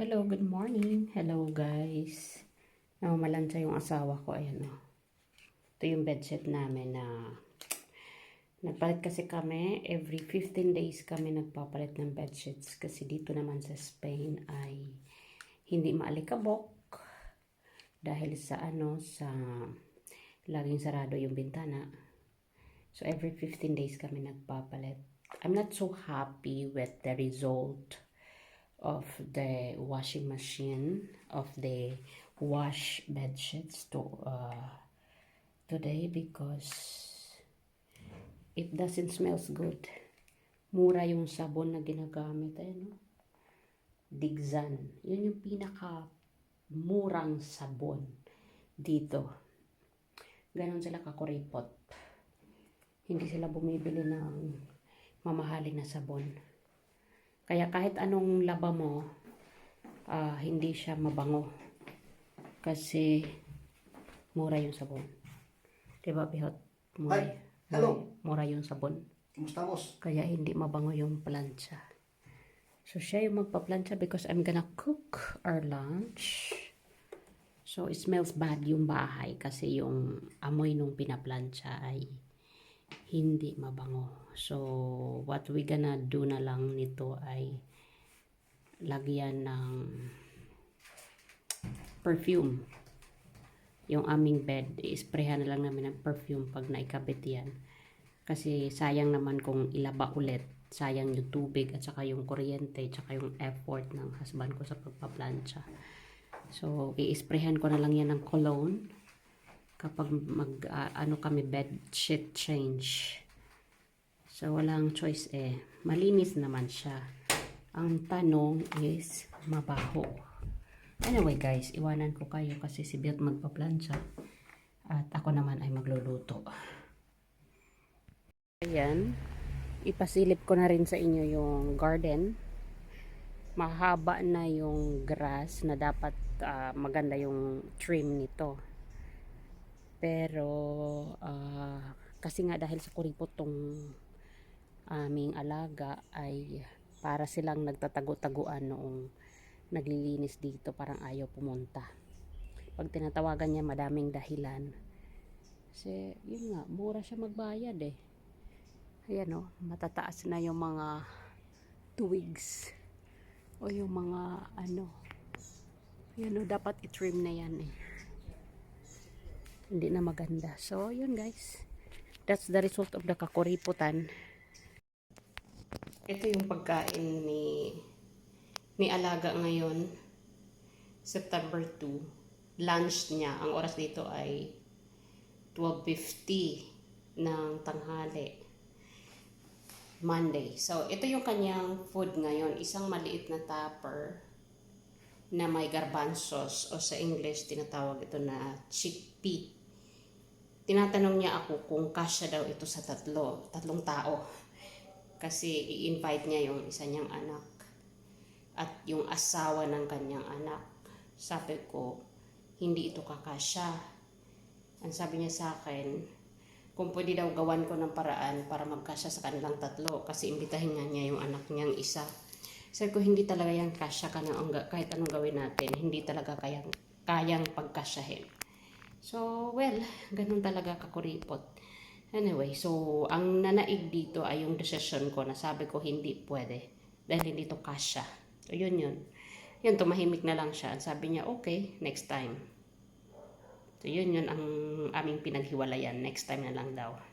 Hello, good morning. Hello, guys. Namamalansya yung asawa ko. Ayan, oh. Ito yung bedsheet namin na nagpalit kasi kami. Every 15 days kami nagpapalit ng bedsheets. Kasi dito naman sa Spain ay hindi maalikabok. Dahil sa ano, sa laging sarado yung bintana. So, every 15 days kami nagpapalit. I'm not so happy with the result of the washing machine of the wash bed sheets to uh, today because it doesn't smells good. Mura yung sabon na ginagamit eh, no? Digzan. Yun yung pinaka murang sabon dito. Ganon sila kakuripot. Hindi sila bumibili ng mamahaling na sabon. Kaya kahit anong laba mo, ah, hindi siya mabango. Kasi mura yung sabon. Diba, Bihot? Mura, Ay, hello. Mura, mura yung sabon. Kumusta boss? Kaya hindi mabango yung plancha. So, siya yung magpa-plancha because I'm gonna cook our lunch. So, it smells bad yung bahay kasi yung amoy nung pinaplancha ay hindi mabango. So, what we gonna do na lang nito ay lagyan ng perfume. Yung aming bed, isprehan na lang namin ng perfume pag naikabit yan. Kasi sayang naman kung ilaba ulit. Sayang yung tubig at saka yung kuryente at saka yung effort ng husband ko sa pagpaplansya. So, i-sprayhan ko na lang yan ng cologne kapag mag ah, ano kami bed sheet change. So walang choice eh. Malinis naman siya. Ang tanong is mabaho. Anyway guys, iwanan ko kayo kasi si Bert magpa-plancha at ako naman ay magluluto. Ayan, ipasilip ko na rin sa inyo yung garden. Mahaba na yung grass na dapat ah, maganda yung trim nito. Pero, ah, kasi nga dahil sa kuripot tong aming alaga ay para silang nagtatago-taguan noong naglilinis dito parang ayaw pumunta. Pag tinatawagan niya madaming dahilan. Kasi yun nga, mura siya magbayad eh. Ayan o, matataas na yung mga twigs. O yung mga ano. Ayan o, dapat itrim na yan eh hindi na maganda. So, yun guys. That's the result of the kakuriputan. Ito yung pagkain ni ni Alaga ngayon. September 2. Lunch niya. Ang oras dito ay 12.50 ng tanghali. Monday. So, ito yung kanyang food ngayon. Isang maliit na tupper na may garbanzos o sa English tinatawag ito na chickpea tinatanong niya ako kung kasya daw ito sa tatlo, tatlong tao. Kasi i-invite niya yung isa niyang anak at yung asawa ng kanyang anak. Sabi ko, hindi ito kakasya. Ang sabi niya sa akin, kung pwede daw gawan ko ng paraan para magkasya sa kanilang tatlo kasi imbitahin nga niya yung anak niyang isa. Sabi ko, hindi talaga yan kasya ka ng, kahit anong gawin natin. Hindi talaga kayang, kayang pagkasyahin. So, well, ganun talaga kakuripot. Anyway, so, ang nanaig dito ay yung decision ko na sabi ko hindi pwede. Dahil hindi to kasya. So, yun yun. Yun, tumahimik na lang siya. Sabi niya, okay, next time. So, yun yun ang aming pinaghiwalayan. Next time na lang daw.